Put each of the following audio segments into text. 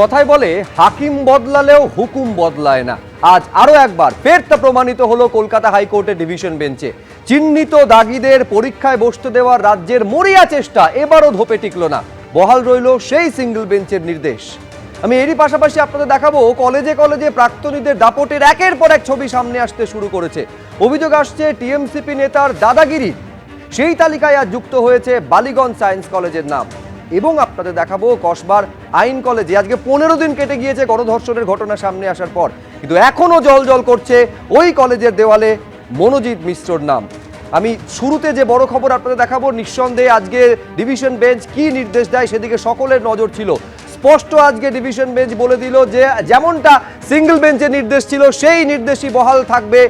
কথায় বলে, হাকিম বদলালেও হুকুম বদলায় না। আজ আরও একবার ফের তা প্রমাণিত হলো কলকাতা হাইকোর্টের ডিভিশন বেঞ্চে। চিহ্নিত দাগিদের পরীক্ষায় বসতে দেওয়ার রাজ্যের মরিয়া চেষ্টা এবারও ধোপে টিকল না। বহাল রইল সেই সিঙ্গেল বেঞ্চের নির্দেশ। আমি এরই পাশাপাশি আপনাদের দেখাবো, কলেজে কলেজে প্রাক্তনীদের দাপটের একের পর এক ছবি সামনে আসতে শুরু করেছে। অভিযোগ আসছে, টিএমসিপি নেতার দাদাগিরির সেই তালিকায় আজ যুক্ত হয়েছে বালিগঞ্জ সায়েন্স কলেজের নাম। এবং আপনাদের দেখাবো কসবার আইন কলেজে। আজকে পনেরো দিন কেটে গিয়েছে গণধর্ষণের ঘটনা সামনে আসার পর। কিন্তু এখনও জল জল করছে ওই কলেজের দেওয়ালে মনোজিৎ মিশ্রর নাম। আমি শুরুতে যে বড় খবর আপনাদের দেখাবো, নিঃসন্দেহে আজকে ডিভিশন বেঞ্চ কি নির্দেশ দেয় সেদিকে সকলের নজর ছিল। স্পষ্ট আজকে ডিভিশন বেঞ্চ বলে দিল যে, যেমনটা সিঙ্গেল বেঞ্চের নির্দেশ ছিল, সেই নির্দেশই বহাল থাকবে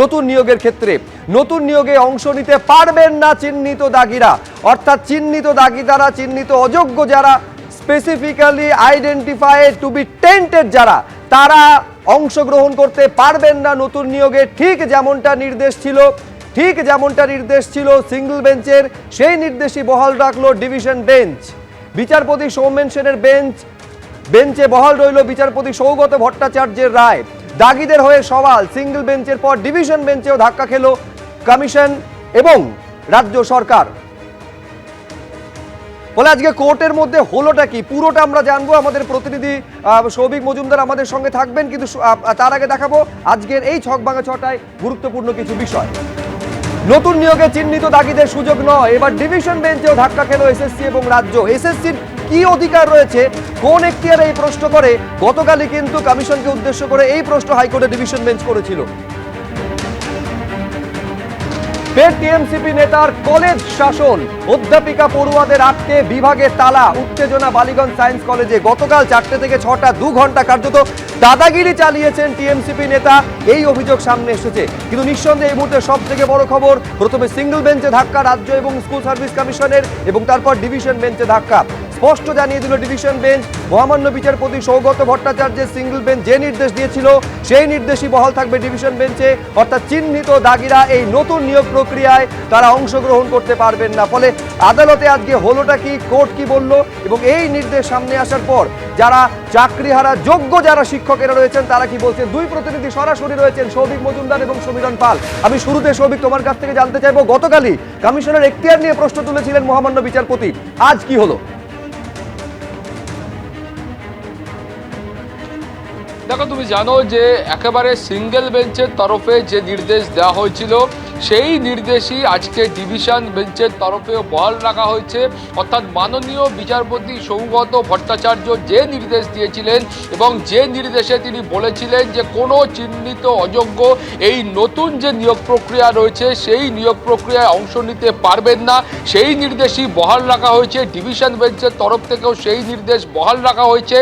নতুন নিয়োগের ক্ষেত্রে। নতুন নিয়োগে অংশ নিতে পারবেন না চিহ্নিত দাগিরা। অর্থাৎ চিহ্নিত দাগিদারা চিহ্নিত অযোগ্য যারা specifically identified to be tainted যারা, তারা অংশগ্রহণ করতে পারবেন না নতুন নিয়োগে। ঠিক যেমনটা নির্দেশ ছিল, ঠিক যেমনটা নির্দেশ ছিল সিঙ্গল বেঞ্চের সেই নির্দেশই বহাল রাখল ডিভিশন বেঞ্চ বিচারপতি সৌমেন সেনের বেঞ্চ বেঞ্চে বহাল রইল বিচারপতি সৌগত ভট্টাচার্যের রায়। দাগিদের হয়ে সওয়াল। সিঙ্গেল বেঞ্চের পর ডিভিশন বেঞ্চেও ধাক্কা খেল কমিশন এবং রাজ্য সরকার। বলে আজকে কোর্টের মধ্যে হলোটা কি? পুরোটা আমরা জানব। আমাদের প্রতিনিধি সৌভিক মজুমদার আমাদের সঙ্গে থাকবেন, কিন্তু তার আগে দেখাবো আজকের এই ছক ভাঙা ছটায় গুরুত্বপূর্ণ কিছু বিষয়। নতুন নিয়োগে চিহ্নিত দাগিদের সুযোগ নয়। এবার ডিভিশন বেঞ্চেও ধাক্কা খেলো এসএসসি এবং রাজ্য। এসএসসির কি অধিকার রয়েছে? কোন এখতিয়ার এই প্রশ্ন করে? গতকালই কিন্তু কমিশনকে উদ্দেশ্য করে এই প্রশ্ন হাইকোর্টে ডিভিশন বেঞ্চ করেছিল। ফের টিএমসিপি নেতার কলেজ শাসন। অধ্যাপিকা পড়ুয়াদের আটকে বিভাগে তালা। উত্তেজনা বালিগঞ্জ সায়েন্স কলেজে গতকাল চারটে থেকে ছটা, দু ঘণ্টা কার্যত দাদাগিরি চালিয়েছেন টিএমসিপি নেতা। এই অভিযোগ সামনে এসেছে। কিন্তু নিঃসন্দেহে এই মুহূর্তে সব থেকে বড় খবর, প্রথমে সিঙ্গেল বেঞ্চে ধাক্কা রাজ্য এবং স্কুল সার্ভিস কমিশনের এবং তারপর ডিভিশন বেঞ্চে ধাক্কা। স্পষ্ট জানিয়ে দিল ডিভিশন বেঞ্চ। মহামান্য বিচারপতি সৌগত ভট্টাচার্যের সিঙ্গল বেঞ্চ যে নির্দেশ দিয়েছিল, সেই নির্দেশই বহাল থাকবে ডিভিশন বেঞ্চে। অর্থাৎ চিহ্নিত দাগিরা এই নতুন নিয়োগ প্রক্রিয়ায় তারা অংশগ্রহণ করতে পারবেন না। ফলে আদালতে আজকে হলোটা কি, কোর্ট কি বলল এবং এই নির্দেশ সামনে আসার পর যারা চাকরিহারা যোগ্য যারা শিক্ষকেরা রয়েছেন, তারা কি বলছেন? দুই প্রতিনিধি সরাসরি রয়েছেন সৌভিক মজুমদার এবং সমীরণ পাল। আমি শুরুতে সৌভিক তোমার কাছ থেকে জানতে চাইব, গতকালই কমিশনের এখতিয়ার নিয়ে প্রশ্ন তুলেছিলেন মহামান্য বিচারপতি। আজ কি হলো? দেখো তুমি জানো যে একেবারে সিঙ্গেল বেঞ্চের তরফে যে নির্দেশ দেওয়া হয়েছিল সেই নির্দেশই আজকে ডিভিশন বেঞ্চের তরফেও বহাল রাখা হয়েছে। অর্থাৎ মাননীয় বিচারপতি সৌগত ভট্টাচার্য যে নির্দেশ দিয়েছিলেন এবং যে নির্দেশে তিনি বলেছিলেন যে কোনো চিহ্নিত অযোগ্য এই নতুন যে নিয়োগ প্রক্রিয়া রয়েছে, সেই নিয়োগ প্রক্রিয়ায় অংশ নিতে পারবেন না। সেই নির্দেশই বহাল রাখা হয়েছে। ডিভিশন বেঞ্চের তরফ থেকেও সেই নির্দেশ বহাল রাখা হয়েছে।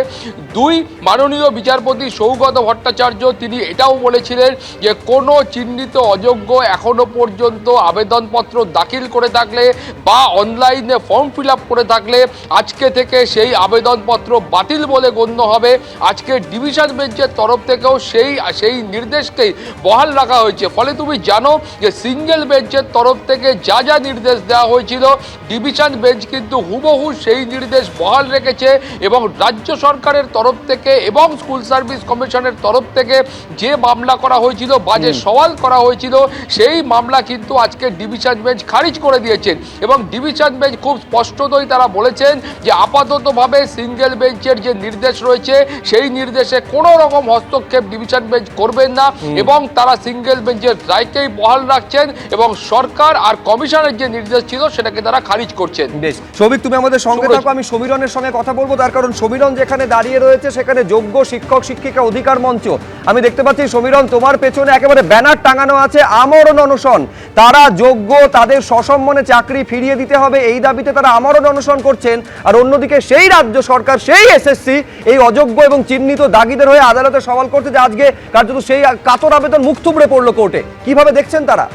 দুই, মাননীয় বিচারপতি সৌগত ভট্টাচার্য তিনি এটাও বলেছিলেন যে কোনো চিহ্নিত অযোগ্য এখনও পর্যন্ত আবেদনপত্র দাখিল করে থাকলে বা অনলাইনে ফর্ম ফিল আপ করে থাকলে আজকে থেকে সেই আবেদনপত্র বাতিল বলে গণ্য হবে। আজকে ডিভিশন বেঞ্চের তরফ থেকেও সেই সেই নির্দেশকেই বহাল রাখা হয়েছে। ফলে তুমি জানো যে সিঙ্গেল বেঞ্চের তরফ থেকে যা যা নির্দেশ দেওয়া হয়েছিল ডিভিশন বেঞ্চ কিন্তু হুবহু সেই নির্দেশ বহাল রেখেছে এবং রাজ্য সরকারের তরফ থেকে এবং স্কুল সার্ভিস কমিশনের তরফ থেকে যে মামলা করা হয়েছিল বা যে সওয়াল করা হয়েছিল সেই মামলা কিন্তু আজকে ডিভিশন বেঞ্চ খারিজ করে দিয়েছেন এবং ডিভিশন বেঞ্চ খুব স্পষ্টতই তারা বলেছেন যে আপাততভাবে সিঙ্গেল বেঞ্চের যে নির্দেশ রয়েছে সেই নির্দেশে কোনো রকম হস্তক্ষেপ ডিভিশন বেঞ্চ করবেন না এবং তারা সিঙ্গেল বেঞ্চের রায়কেই বহাল রাখছেন এবং সরকার আর কমিশনের যে নির্দেশ ছিল সেটাকে তারা খারিজ করছেন। বেশ। সৌভিক তুমি আমাদের সঙ্গে থাকো আমি সমীরনের সঙ্গে কথা বলব। তার কারণ সমীরন যেখানে দাঁড়িয়ে রয়েছে সেখানে যোগ্য শিক্ষক শিক্ষিকা অধিকার মঞ্চ। আমি দেখতে পাচ্ছি সমীরন তোমার পেছনে একেবারে ব্যানার টাঙানো আছে আমরণ অনশন। তারা যোগ্য, তাদের সসম্মানে চাকরি ফিরিয়ে দিতে হবে, এই দাবিতে তারা আমরণ অনশন করছেন। আর অন্যদিকে সেই রাজ্য সরকার, সেই এসএসসি এই অযোগ্য এবং চিহ্নিত দাগিদের হয়ে আদালতে সওয়াল করছে যে আজকে কার্যত সেই কাতর আবেদন মুখ থুবড়ে পড়ল কোর্টে। কীভাবে দেখছেন তারা?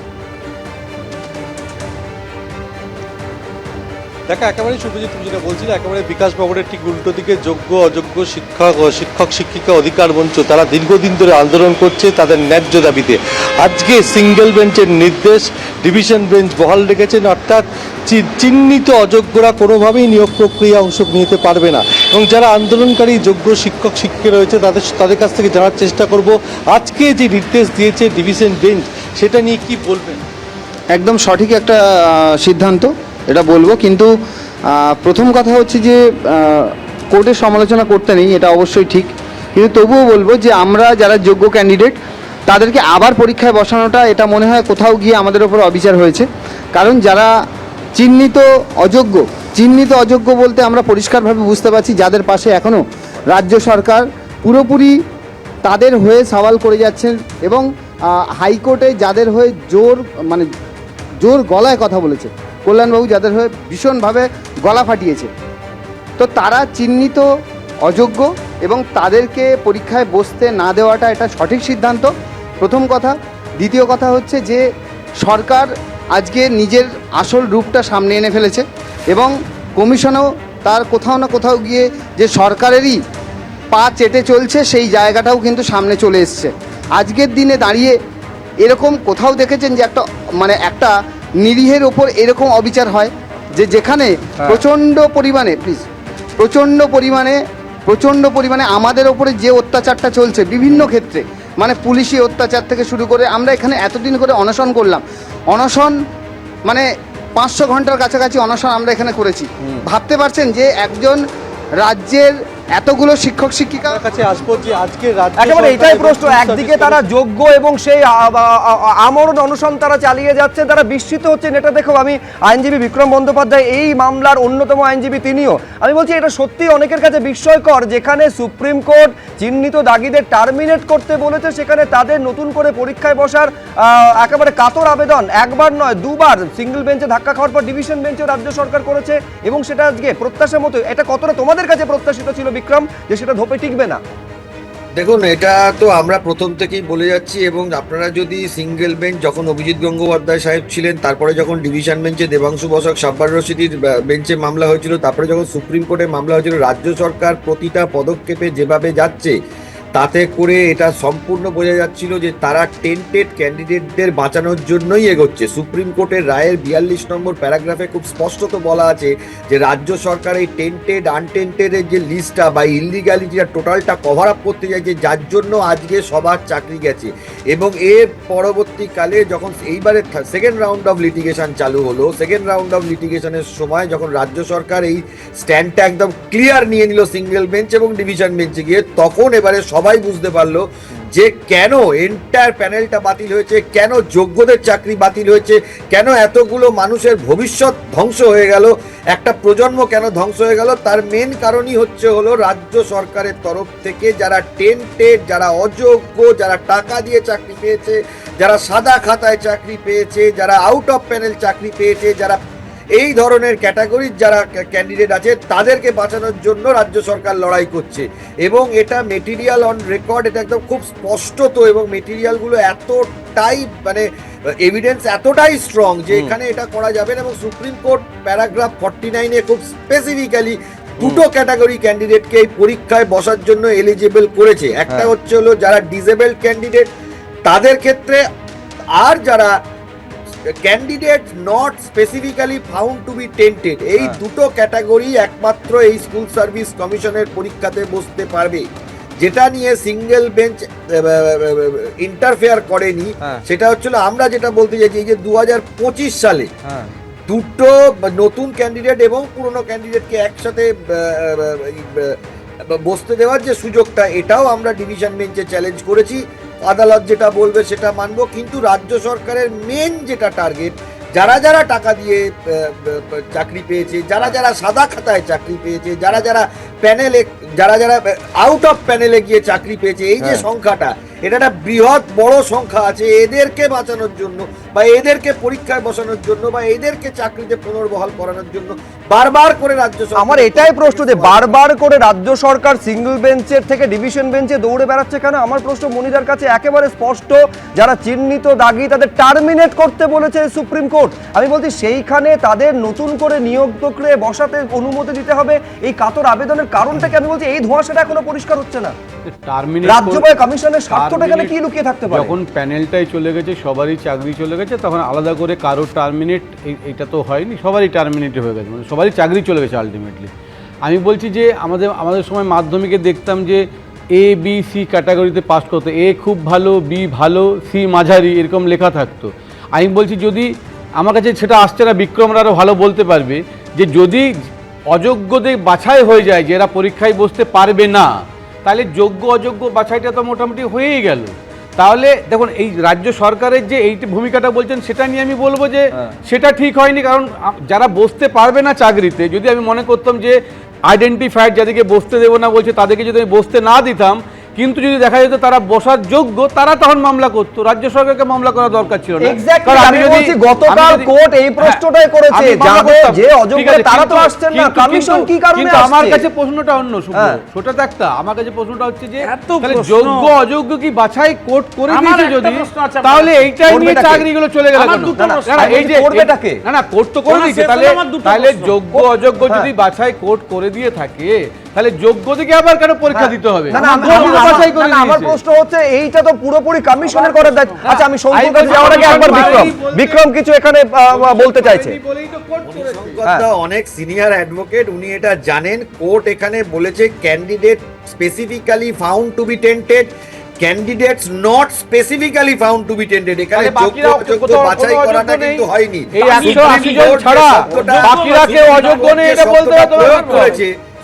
দেখো, একেবারেই সুপ্রজিৎ তুমি যেটা বলছিলে, একেবারে বিকাশ ভবনের ঠিক উল্টো দিকে যোগ্য, অযোগ্য শিক্ষক শিক্ষক, শিক্ষিকা অধিকার মঞ্চ, তারা দীর্ঘদিন ধরে আন্দোলন করছে তাদের ন্যায্য দাবিতে। আজকে সিঙ্গেল বেঞ্চের নির্দেশ ডিভিশন বেঞ্চ বহাল রেখেছেন, অর্থাৎ চিহ্নিত অযোগ্যরা কোনোভাবেই নিয়োগ প্রক্রিয়া অংশ নিতে পারবে না। এবং যারা আন্দোলনকারী, যোগ্য শিক্ষক, শিক্ষিকা রয়েছে, তাদের তাদের কাছ থেকে জানার চেষ্টা করব, আজকে যে নির্দেশ দিয়েছে ডিভিশন বেঞ্চ সেটা নিয়ে কি বলবেন? একদম সঠিক একটা সিদ্ধান্ত। এটা বলব, কিন্তু প্রথম কথা হচ্ছে যে কোর্টের সমালোচনা করতে নেই, এটা অবশ্যই ঠিক। কিন্তু তবুও বলব যে, আমরা যারা যোগ্য ক্যান্ডিডেট তাদেরকে আবার পরীক্ষায় বসানোটা, এটা মনে হয় কোথাও গিয়ে আমাদের ওপর অবিচার হয়েছে। কারণ যারা চিহ্নিত অযোগ্য চিহ্নিত অযোগ্য বলতে আমরা পরিষ্কারভাবে বুঝতে পারছি, যাদের পাশে এখনও রাজ্য সরকার পুরোপুরি তাদের হয়ে সওয়াল করে যাচ্ছেন এবং হাইকোর্টে যাদের হয়ে জোর মানে জোর গলায় কথা বলেছে কল্যাণবাবু যাদের হয়ে ভীষণভাবে গলা ফাটিয়েছে। তো তারা চিহ্নিত অযোগ্য এবং তাদেরকে পরীক্ষায় বসতে না দেওয়াটা এটা সঠিক সিদ্ধান্ত। প্রথম কথা। দ্বিতীয় কথা হচ্ছে যে, সরকার আজকে নিজের আসল রূপটা সামনে এনে ফেলেছে এবং কমিশনও তার কোথাও না কোথাও গিয়ে যে সরকারেরই পা চেটে চলছে সেই জায়গাটাও কিন্তু সামনে চলে এসছে। আজকের দিনে দাঁড়িয়ে এরকম কোথাও দেখেছেন যে একটা মানে একটা নিরীহের ওপর এরকম অবিচার হয় যে যেখানে প্রচণ্ড পরিমাণে প্লিজ প্রচণ্ড পরিমাণে প্রচণ্ড পরিমাণে আমাদের ওপরে যে অত্যাচারটা চলছে বিভিন্ন ক্ষেত্রে মানে পুলিশি অত্যাচার থেকে শুরু করে আমরা এখানে এতদিন করে অনশন করলাম। অনশন মানে পাঁচশো ঘণ্টার কাছাকাছি অনশন আমরা এখানে করেছি। ভাবতে পারছেন যে একজন রাজ্যের এতগুলো শিক্ষক শিক্ষিকা? আপনার কাছে আসব যে আজকে রাজ্য একেবারে এটাই প্রশ্ন একদিকে তারা যোগ্য এবং সেই আমরণ অনশন তারা চালিয়ে যাচ্ছে তারা বিস্মিত হচ্ছেন এটা দেখো আমি আইনজীবী বিক্রম বন্দ্যোপাধ্যায় এই মামলার অন্যতম আইনজীবী তিনিও। আমি বলছি এটা সত্যি অনেকের কাছে বিস্ময়কর যেখানে সুপ্রিম কোর্ট চিহ্নিত দাগিদের টার্মিনেট করতে বলেছে সেখানে তাদের নতুন করে পরীক্ষায় বসার আহ, একেবারে কাতর আবেদন। একবার নয় দুবার সিঙ্গেল বেঞ্চে ধাক্কা খাওয়ার পর ডিভিশন বেঞ্চে রাজ্য সরকার করেছে এবং সেটা আজকে প্রত্যাশা মতো এটা কতটা তোমাদের কাছে প্রত্যাশিত ছিল বিক্রম, যে সেটা ধোপে টিকবে না। দেখুন, এটা তো আমরা প্রথম থেকেই বলে যাচ্ছি এবং আপনারা যদি সিঙ্গেল বেঞ্চ যখন অভিজিৎ গঙ্গোপাধ্যায় সাহেব ছিলেন, তারপরে যখন ডিভিশন বেঞ্চে দেবাংশু বসক, সাব্বার রশিদির বেঞ্চে মামলা হয়েছিল, তারপরে যখন সুপ্রিম কোর্টে মামলা হয়েছিল, রাজ্য সরকার প্রতিটা পদক্ষেপে যেভাবে যাচ্ছে তাতে করে এটা সম্পূর্ণ বোঝা যাচ্ছিল যে তারা টেন্টেড ক্যান্ডিডেটদের বাঁচানোর জন্যই এগোচ্ছে। সুপ্রিম কোর্টের রায়ের বিয়াল্লিশ নম্বর প্যারাগ্রাফে খুব স্পষ্টত বলা আছে যে রাজ্য সরকার এই টেন্টেড আনটেন্টেডের যে লিস্টটা বা ইলিগালিটিটা টোটালটা কভার আপ করতে চাইছে, যার জন্য আজকে সবার চাকরি গেছে। এবং এর পরবর্তীকালে যখন এইবারে সেকেন্ড রাউন্ড অফ লিটিগেশন চালু হলো সেকেন্ড রাউন্ড অফ লিটিগেশনের সময় যখন রাজ্য সরকার এই স্ট্যান্ডটা একদম ক্লিয়ার নিয়ে নিল সিঙ্গেল বেঞ্চ এবং ডিভিশন বেঞ্চে গিয়ে, তখন এবারে সবাই বুঝতে পারল যে কেন এন্টায়ার প্যানেলটা বাতিল হয়েছে, কেন যোগ্যদের চাকরি বাতিল হয়েছে, কেন এতগুলো মানুষের ভবিষ্যৎ ধ্বংস হয়ে গেল, একটা প্রজন্ম কেন ধ্বংস হয়ে গেল, তার মেন কারণই হচ্ছে হলো রাজ্য সরকারের তরফ থেকে যারা টেন্টেড যারা অযোগ্য, যারা টাকা দিয়ে চাকরি পেয়েছে, যারা সাদা খাতায় চাকরি পেয়েছে, যারা আউট অফ প্যানেল চাকরি পেয়েছে, যারা এই ধরনের ক্যাটাগরির যারা ক্যান্ডিডেট আছে তাদেরকে বাঁচানোর জন্য রাজ্য সরকার লড়াই করছে। এবং এটা মেটেরিয়াল অন রেকর্ড এটা একদম খুব স্পষ্টত এবং মেটেরিয়ালগুলো এতটাই মানে এভিডেন্স এতটাই স্ট্রং যে এখানে এটা করা যাবে না। এবং সুপ্রিম কোর্ট প্যারাগ্রাফ ফর্টি নাইনে খুব স্পেসিফিক্যালি দুটো ক্যাটাগরি ক্যান্ডিডেটকে এই পরীক্ষায় বসার জন্য এলিজিবল করেছে। একটা হ্যাঁ। হচ্ছে হলো যারা ডিসেবল ক্যান্ডিডেট তাদের ক্ষেত্রে আর যারা candidate not specifically found to be tainted এই হ্যাঁ। দুটো ক্যাটাগরি একমাত্র এই স্কুল সার্ভিস কমিশনের পরীক্ষাতে বসতে পারবে যেটা নিয়ে সিঙ্গেল বেঞ্চ ইন্টারফেয়ার করেনি হ্যাঁ। সেটা হচ্ছিল আমরা যেটা বলতে চাইছি এই যে দু হাজার পঁচিশ সালে হ্যাঁ দুটো নতুন ক্যান্ডিডেট এবং পুরনো ক্যান্ডিডেটকে একসাথে বসতে দেওয়ার যে সুযোগটা এটাও আমরা ডিভিশন বেঞ্চে চ্যালেঞ্জ করেছি আদালত যেটা বলবে সেটা মানব কিন্তু রাজ্য সরকারের মেন যেটা টার্গেট যারা যারা টাকা দিয়ে চাকরি পেয়েছে যারা যারা সাদা খাতায় চাকরি পেয়েছে যারা যারা প্যানেলে যারা যারা আউট অফ প্যানেলে গিয়ে চাকরি পেয়েছে এই যে হ্যাঁ। সংখ্যাটা এটা একটা বৃহৎ বড় সংখ্যা আছে এদেরকে বাঁচানোর জন্য বা এদেরকে পরীক্ষায় বসানোর জন্য বা এদেরকে চাকরিতে পুনর্বহাল করানোর জন্য বারবার করে রাজ্য আমার এটাই প্রশ্ন যে বারবার করে রাজ্য সরকার সিঙ্গল বেঞ্চের থেকে ডিভিশন বেঞ্চে দৌড়ে বেড়াচ্ছে কেন? আমার প্রশ্ন মনিদার কাছে একেবারে স্পষ্ট। যারা চিহ্নিত দাগি তাদের টার্মিনেট করতে বলেছে সুপ্রিম কোর্ট। আমি বলছি সেইখানে তাদের নতুন করে নিয়োগ প্রক্রিয়ায় বসাতে অনুমতি দিতে হবে। এই কাতর আবেদনের কারণটাকে আমি বলছি এই ধোঁয়াশাটা এখনও পরিষ্কার হচ্ছে না। টার্মিনেট রাজ্য কমিশনের স্বার্থটা এখানে কি লুকিয়ে থাকতে পারে? যখন প্যানেলটাই চলে গেছে সবারই চাকরি চলে গেছে তখন আলাদা করে কারও টার্মিনেট এটা তো হয়নি সবারই টার্মিনেট হয়ে গেছে মানে সবারই চাকরি চলে গেছে আলটিমেটলি আমি বলছি যে আমাদের আমাদের সময় মাধ্যমিকে দেখতাম যে এ বি সি ক্যাটাগরিতে পাস করতো এ খুব ভালো বি ভালো সি মাঝারি এরকম লেখা থাকতো। আমি বলছি যদি আমার কাছে সেটা আসছে না বিক্রমরা আরও ভালো বলতে পারবে যে যদি অযোগ্যদের বাছাই হয়ে যায় যে এরা পরীক্ষায় বসতে পারবে না তাহলে যোগ্য অযোগ্য বাছাইটা তো মোটামুটি হয়েই গেল। তাহলে দেখুন এই রাজ্য সরকারের যে এই ভূমিকাটা বলছেন সেটা নিয়ে আমি বলব যে সেটা ঠিক হয়নি কারণ যারা বসতে পারবে না চাকরিতে যদি আমি মনে করতাম যে আইডেন্টিফাইড যাদেরকে বসতে দেবো না বলছে তাদেরকে যদি আমি বসতে না দিতাম কিন্তু যদি দেখা যেত তারা বসার যোগ্য তারা তখন মামলা করতো। রাজ্য সরকারকে মামলা করা দরকার ছিল না। আমি বলছি গতকাল কোর্ট এই হ্যাঁ, প্রশ্নটাই করেছে। যে অযোগ্য তারা তো আসছেন না, কমিশন কি কারণে আমার কাছে প্রশ্নটা অন্য হ্যাঁ। একটা। আমার কাছে প্রশ্নটা হচ্ছে যে যোগ্য অযোগ্য কি বাছাই কোর্ট করে দিয়েছে যদি। তাহলে এইটাই নিয়ে চাকরিগুলো চলে গেল এই যে না না কোর্ট তো করে দিয়েছে। তাহলে তাহলে যোগ্য অযোগ্য যদি বাছাই কোর্ট করে দিয়ে থাকে তাহলে যোগ্য থেকে আবার কেন পরীক্ষা দিতে হবে? আমার-। প্রশ্ন হচ্ছে এইটা তো পুরোপুরি কমিশনের করার দায়িত্ব। আচ্ছা আমি শঙ্কুর যাওয়ার আগে একবার বিক্রম। বিক্রম কিছু এখানে বলতে চাইছে। বলেই তো কোর্ট করেছে। শঙ্করদা অনেক সিনিয়র অ্যাডভোকেট উনি এটা জানেন। কোর্ট এখানে বলেছে candidate specifically found to be tainted candidates not specifically found to be tainted এখানে যোগ্য অযোগ্য বাছাই করাটা নেই? কিন্তু হয়নি। এই 180 জন ছাড়া বাকিরা কেউ অযোগ্য নেই এটা বলতে হবে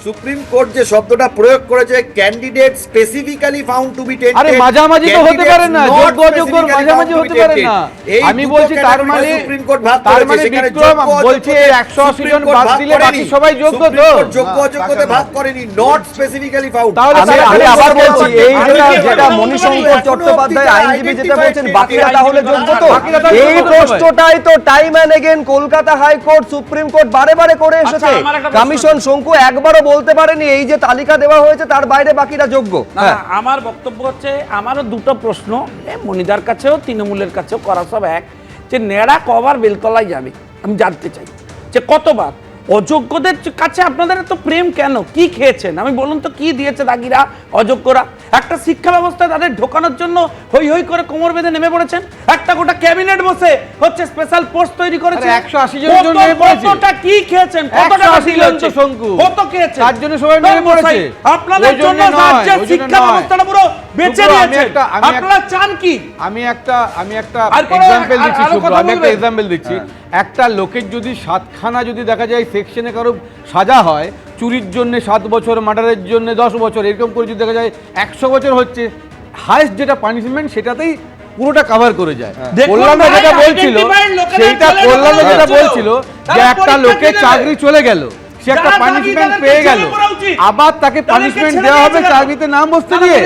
সুপ্রিম কোর্ট যে শব্দটা প্রয়োগ করেছে candidate specifically found to be tainted আরে মাঝামাঝি তো হতে পারে না যোগ্য অযোগ্য মাঝামাঝি হতে পারে না। আমি বলছি তার মানে সুপ্রিম কোর্ট ভাগ তার মানে বিক্রম বলছে অযোগ্যদের একশো আশি সুপ্রিম জন বাদ দিলে বাকি সবাই যোগ্য তো। যোগ্য অযোগ্যতে ভাগ করেনি নট স্পেসিফিক্যালি ফাউন্ড তাহলে আমি আবার বলছি এই যেটা যেটা চট্টোপাধ্যায় আইনজীবী যেটা বলছেন বাকিরা তাহলে যোগ্য তো। এই প্রশ্নটাই তো time and again Kolkata high court supreme court বারে বারে করে এসেছে। আচ্ছা, প্রশ্ন- কমিশন শঙ্কু একবারও বলতে পারেনি এই যে তালিকা দেওয়া হয়েছে তার বাইরে বাকিরা যোগ্য। হ্যাঁ। আমার বক্তব্য হচ্ছে আমারও দুটো প্রশ্ন এ মনিদার কাছেও তৃণমূলের কাছেও করা সব এক যে নেড়া কবার বেলতলায় যাবে আমি জানতে চাই যে কতবার অযোগ্যদের কাছে আপনাদের এত প্রেম কেন? কি খেয়েছেন? আমি বলুন তো কি দিয়েছে দাগিরা অযোগ্যরা? একটা শিক্ষা ব্যবস্থায় তাদের ঢোকানোর জন্য হই হই করে কোমর বেঁধে নেমে পড়েছেন। একটা গোটা ক্যাবিনেট বসে হচ্ছে স্পেশাল পোস্ট তৈরি করেছে 180 জনের জন্য পড়েছে। কতটা কি খেয়েছেন? কত টাকা 180 দিলেন জন তো শঙ্কু। কত খেয়েছেন? তার জন্য সবাই নেমে পড়েছে। আপনাদের জন্য রাজ্যের শিক্ষা ব্যবস্থাটা পুরো বেঁচে আপনারা চান কি? আমি একটা আমি একটা এক্সাম্পল দিচ্ছি আমি একটা এক্সাম্পল দিচ্ছি। একটা লোকের যদি সাতখানা যদি দেখা যায় সেকশনে কারও সাজা হয় চুরির জন্য সাত বছর মার্ডারের জন্য দশ বছর এরকম করে যদি দেখা যায় একশো বছর হচ্ছে হায়েস্ট যেটা পানিশমেন্ট সেটাতেই পুরোটা কভার করে যায়। কল্যাণ যেটা বলছিল সেইটা কল্যাণ যেটা বলছিল যে একটা লোকের চাকরি চলে গেল। সে একটা পানিশমেন্ট পেয়ে গেল। আবার তাকে পানিশমেন্ট দেওয়া হবে না। চাকরিতে নাম বসতে দিয়ে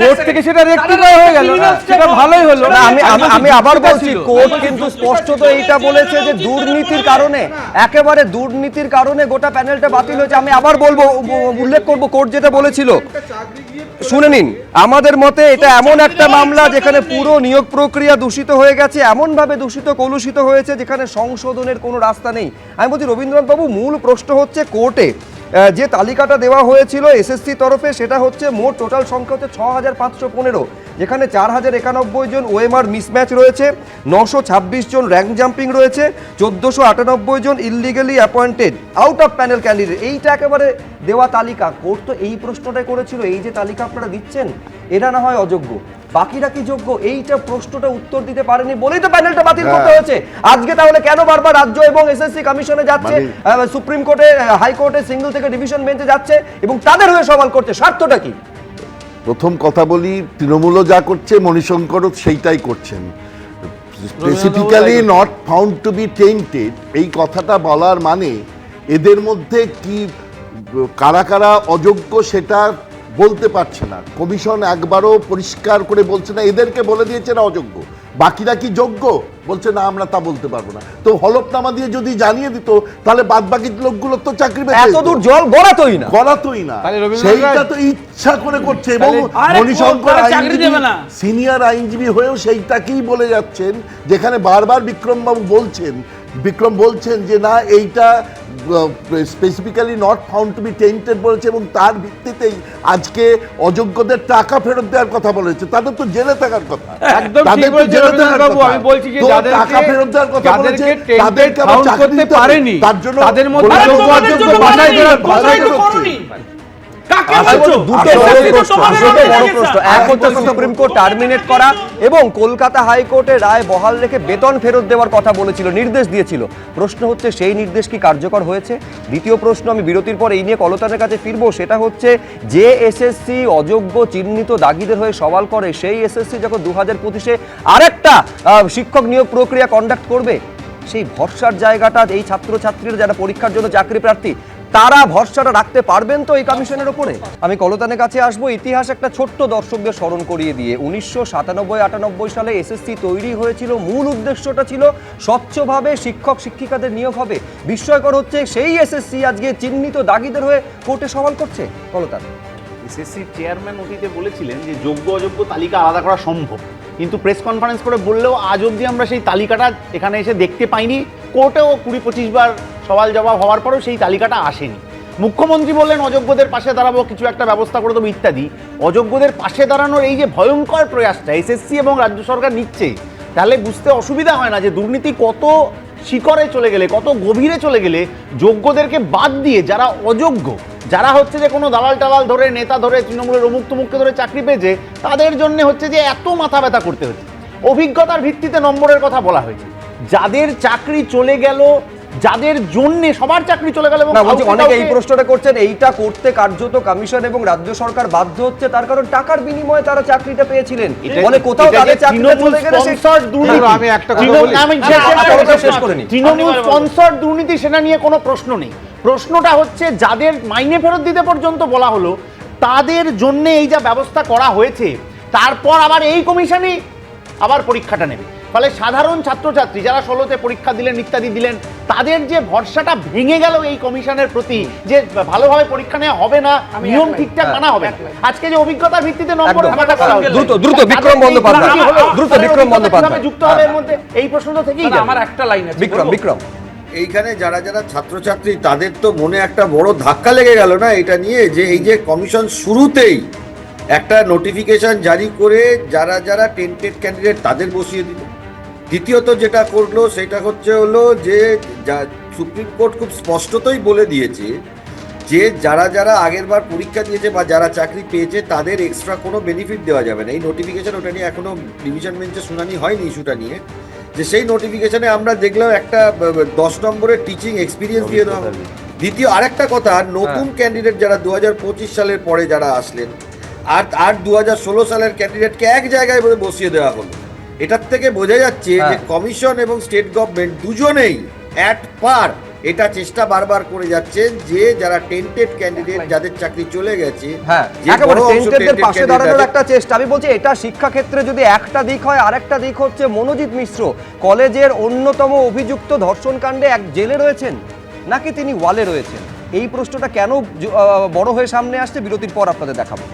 কোর্ট থেকে সেটা রেকটিফাই হয়ে গেল। সেটা ভালোই হলো। না, আমি আমি আমি আবার বলছি। কোর্ট কিন্তু স্পষ্টত এইটা বলেছে যে দুর্নীতির কারণে। একেবারে দুর্নীতির কারণে গোটা প্যানেলটা বাতিল হয়েছে। আমি আবার বলব উল্লেখ করব কোর্ট যেটা বলেছিল। শুনে নিন আমাদের মতে এটা এমন একটা মামলা যেখানে পুরো নিয়োগ প্রক্রিয়া দূষিত হয়ে গেছে এমনভাবে দূষিত কলুষিত হয়েছে যেখানে সংশোধনের কোনো রাস্তা নেই। আমি বলছি রবীন্দ্রনাথ বাবু মূল প্রশ্ন হচ্ছে কোর্টে যে তালিকাটা দেওয়া হয়েছিল এসএসসি তরফে সেটা হচ্ছে মোট টোটাল সংখ্যা হচ্ছে ছ হাজার পাঁচশো পনেরো। যেখানে চার হাজার একানব্বই জন ওএমআর মিসম্যাচ রয়েছে নশো ছাব্বিশ জন র্যাঙ্ক জাম্পিং রয়েছে চোদ্দোশো আটানব্বই জন illegally appointed out of panel candidate এইটা একেবারে দেওয়া তালিকা। কোর্ট তো এই প্রশ্নটাই করেছিল এই যে তালিকা আপনারা দিচ্ছেন এরা না হয় অযোগ্য। বাকিরা কি যোগ্য? এইটা প্রশ্নটা উত্তর দিতে পারেনি বলেই তো প্যানেলটা বাতিল করতে হয়েছে। আজকে তাহলে কেন বারবার রাজ্য এবং এসএসসি কমিশনে যাচ্ছে সুপ্রিম কোর্টে হাইকোর্টে সিঙ্গল থেকে ডিভিশন বেঞ্চে যাচ্ছে এবং তাদের হয়ে সওয়াল করছে? স্বার্থটা কি? প্রথম কথা বলি তৃণমূলও যা করছে মণিশঙ্করও সেইটাই করছেন। Specifically not found to be tainted এই কথাটা বলার মানে এদের মধ্যে কি কারা কারা অযোগ্য সেটা বলতে পারছে না। কমিশন একবারও পরিষ্কার করে বলছে না এদেরকে বলে দিয়েছে না অযোগ্য। বাকিরা কি যোগ্য? বলছে না আমরা তা বলতে পারব না। তো হলফনামা দিয়ে যদি জানিয়ে দিত তাহলে বাদ বাকি লোকগুলোর তো চাকরি এত দূর জল গড়াতোই না। গলাতই না। সেইটা তো ইচ্ছা করে করছে এবং মণিশঙ্কর তারা চাকরি আইনজীবী দেবে না। সিনিয়র আইনজীবী হয়েও সেইটাকেই বলে যাচ্ছেন যেখানে বারবার বিক্রমবাবু বলছেন বিক্রম বলছেন যে না এইটা specifically not found to be tainted বলেছে এবং তার ভিত্তিতেই আজকে অযোগ্যদের টাকা ফেরত দেওয়ার কথা বলেছে। তাদের তো জেলে থাকার কথা। একদম তাদের তো জেলে থাকার কথা। আমি বলছি যে টাকা ফেরত দেওয়ার কথা বলেছে তাদেরকে করতে পারেনি তার জন্য তাদের মধ্যে বাছাই করার করা সুপ্রিম কোর্ট টার্মিনেট করা এবং কলকাতা হাইকোর্টে রায় বহাল রেখে বেতন ফেরত দেওয়ার কথা বলেছিল নির্দেশ দিয়েছিল। প্রশ্ন হচ্ছে সেই নির্দেশ কি কার্যকর হয়েছে? দ্বিতীয় প্রশ্ন আমি বিরতির পর এই নিয়ে কলতানের কাছে ফিরবো সেটা হচ্ছে যে এসএসসি অযোগ্য চিহ্নিত দাগিদের হয়ে সওয়াল করে সেই এসএসসি যখন দু হাজার পঁচিশে আরেকটা শিক্ষক নিয়োগ প্রক্রিয়া কন্ডাক্ট করবে সেই ভরসার জায়গাটা এই ছাত্রছাত্রীরা যারা পরীক্ষার জন্য চাকরি প্রার্থী তারা ভরসাটা রাখতে পারবেন তো এই কমিশনের ওপরে? আমি কলতানের কাছে আসব, ইতিহাস একটা ছোট্ট দর্শকদের স্মরণ করিয়ে দিয়ে। উনিশশো সাতানব্বই, আটানব্বই সালে এসএসসি তৈরি হয়েছিল, মূল উদ্দেশ্যটা ছিল স্বচ্ছভাবে শিক্ষক, শিক্ষিকাদের নিয়োগ হবে। বিস্ময়কর হচ্ছে, সেই এসএসসি আজকে চিহ্নিত দাগিদের হয়ে কোর্টে সওয়াল করছে কলতান। এসএসসির চেয়ারম্যান অতীতে বলেছিলেন যে যোগ্য অযোগ্য তালিকা আলাদা করা সম্ভব। কিন্তু প্রেস কনফারেন্স করে বললেও আজ অবধি আমরা সেই তালিকাটা এখানে এসে দেখতে পাইনি। কোর্টেও কুড়ি পঁচিশ বার সওয়াল জবাব হওয়ার পরেও সেই তালিকাটা আসেনি। মুখ্যমন্ত্রী বললেন, অযোগ্যদের পাশে দাঁড়াবো, কিছু একটা ব্যবস্থা করে দেবো, ইত্যাদি। অযোগ্যদের পাশে দাঁড়ানোর এই যে ভয়ঙ্কর প্রয়াসটা এসএসসি এবং রাজ্য সরকার নিচ্ছে, তাহলে বুঝতে অসুবিধা হয় না যে দুর্নীতি কত শিকড়ে চলে গেলে, কত গভীরে চলে গেলে যোগ্যদেরকে বাদ দিয়ে যারা অযোগ্য, যারা হচ্ছে যে কোনো দালাল টালাল ধরে, নেতা ধরে, তৃণমূলের অমুক তুমুককে ধরে চাকরি পেয়েছে, তাদের জন্য হচ্ছে যে এত মাথা ব্যথা করতে হচ্ছে। অভিজ্ঞতার ভিত্তিতে নম্বরের কথা বলা হয়েছে। যাদের চাকরি চলে গেল যাদের জন্য সবার চাকরি চলে গেল এবং অনেকে এই প্রশ্নটা করছেন এইটা করতে কার্যত কমিশন এবং রাজ্য সরকার বাধ্য হচ্ছে তার কারণ টাকার বিনিময়ে তারা চাকরিটা পেয়েছিলেন। মানে কোথাও তাদের চাকরিটা চলে গেলে আমি একটা কথা বলি। আমি আমি শেষ- করে নিই। তৃণমূল স্পন্সর দুর্নীতি সেটা নিয়ে কোনো প্রশ্ন নেই। প্রশ্নটা হচ্ছে যাদের মাইনে ফেরত দিতে পর্যন্ত বলা হলো তাদের জন্য এই যা ব্যবস্থা করা হয়েছে তারপর আবার এই কমিশনই আবার পরীক্ষাটা নেবে। ফলে সাধারণ ছাত্রছাত্রী যারা ষোলোতে পরীক্ষা দিলেন ইত্যাদি দিলেন তাদের যে ভরসাটা ভেঙে গেল এই কমিশনের প্রতি যে ভালোভাবে পরীক্ষা নেওয়া হবে না নিয়ম ঠিকঠাক মানা হবে না। আজকে যে অভিজ্ঞতার ভিত্তিতে নম্বর। দ্রুত, দ্রুত, বিক্রম এই বন্দ্যোপাধ্যায়। দ্রুত, বিক্রম বন্দ্যোপাধ্যায়। যুক্ত হবে এর মধ্যে এই প্রশ্ন তো থেকেই আমার একটা লাইন আছে বিক্রম বিক্রম এইখানে যারা যারা ছাত্রছাত্রী তাদের তো মনে একটা বড় ধাক্কা লেগে গেল না এটা নিয়ে যে এই যে কমিশন শুরুতেই একটা নোটিফিকেশন জারি করে যারা যারা টেন্টেড ক্যান্ডিডেট তাদের বসিয়ে দিল দ্বিতীয়ত যেটা করল সেটা হচ্ছে হলো যে যা- সুপ্রিম কোর্ট খুব স্পষ্টতই বলে দিয়েছে যে যারা যারা আগের বার পরীক্ষা দিয়েছে বা যারা চাকরি পেয়েছে তাদের এক্সট্রা কোনো বেনিফিট দেওয়া যাবে না। এই নোটিফিকেশন ওটা নিয়ে এখনও ডিভিশন বেঞ্চে শুনানি হয়নি ইস্যুটা নিয়ে। যে সেই নোটিফিকেশনে আমরা দেখলাম একটা দশ নম্বরের টিচিং এক্সপিরিয়েন্স দিয়ে দেওয়া। দ্বিতীয় আরেকটা কথা নতুন ক্যান্ডিডেট যারা দু হাজার পঁচিশ সালের পরে যারা আসলেন আর আর দু হাজার ষোলো সালের ক্যান্ডিডেটকে এক জায়গায় বসিয়ে দেওয়া হলো। এটার থেকে বোঝা যাচ্ছে যে হ্যাঁ। কমিশন এবং স্টেট গভর্নমেন্ট দুজনেই অ্যাট পার এটা চেষ্টা বারবার করে যাচ্ছেন যে যারা টেন্টেড ক্যান্ডিডেট যাদের চাকরি চলে গেছে হ্যাঁ টেন্টেডদের পাশে দাঁড়ানোর একটা চেষ্টা। আমি বলছি এটা শিক্ষাক্ষেত্রে যদি একটা দিক হয় আরেকটা দিক হচ্ছে মনোজিৎ মিশ্র। কলেজের অন্যতম অভিযুক্ত ধর্ষণ কাণ্ডে এক জেলে রয়েছেন? নাকি তিনি ওয়ালে রয়েছেন? এই প্রশ্নটা কেন বড় হয়ে সামনে আসছে? বিরতির পর আপনাদের দেখাবো।